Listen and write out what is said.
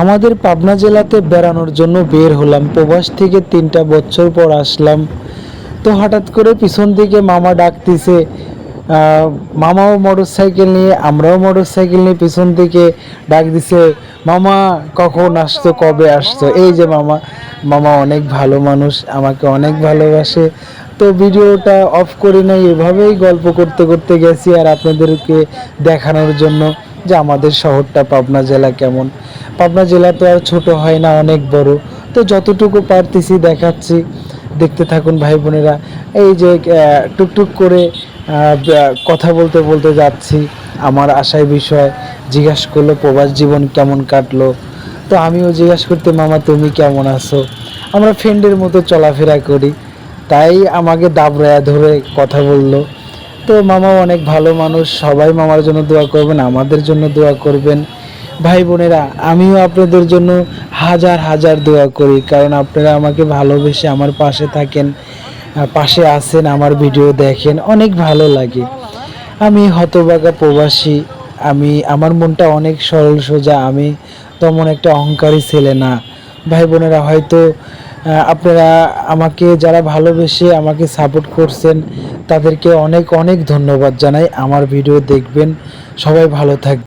আমাদের পাবনা জেলাতে বেড়ানোর জন্য বের হলাম। প্রবাস থেকে তিনটা বছর পর আসলাম। তো হঠাৎ করে পিছন থেকে মামা ডাকতেছে মামাও মোটর সাইকেল নিয়ে, আমরাও মোটর সাইকেল নিয়ে পিছন থেকে ডাক দিছে মামা, কখন আসতো কবে আসতো এই যে মামা মামা অনেক ভালো মানুষ, আমাকে অনেক ভালোবাসে। তো ভিডিওটা অফ করে নাই, এভাবেই গল্প করতে করতে গেছি আর আপনাদেরকে দেখানোর জন্য। যে আমাদের শহরটা পাবনা জেলা কেমন? পাবনা জেলা তো আর ছোট হয় না, অনেক বড়। তো যতটুকু পারতেছি দেখাচ্ছি। দেখতে থাকুন ভাই বোনেরা। এই যে টুকটুক করে কথা বলতে বলতে যাচ্ছি। আমার আশায় বিষয়, জিজ্ঞাসা করল, প্রবাস জীবন কেমন কাটলো? তো আমিও জিজ্ঞাসা করতে, মামা, তুমি কেমন আছো? আমরা ফ্রেন্ডের মতো চলাফেরা করি। তাই আমাকে দাবড়ায়া ধরে কথা বলল। তো মামা অনেক ভালো মানুষ, সবাই মামার জন্য দোয়া করবেন, আমাদের জন্য দোয়া করবেন। ভাই বোনেরা, আমিও আপনাদের জন্য হাজার হাজার দোয়া করি, কারণ আপনারা আমাকে ভালোবেসে আমার পাশে থাকেন পাশে আসেন আমার ভিডিও দেখেন, অনেক ভালো লাগে। আমি হতবাগা প্রবাসী, আমি, আমার মনটা অনেক সরল সোজা, আমি তেমন একটা অহংকারী ছেলে না। ভাই বোনেরা, হয়তো আপনারা আমাকে যারা ভালোবেসে আমাকে সাপোর্ট করছেন তাদেরকে অনেক অনেক ধন্যবাদ জানাই। আমার ভিডিও দেখবেন। সবাই ভালো থাকবেন।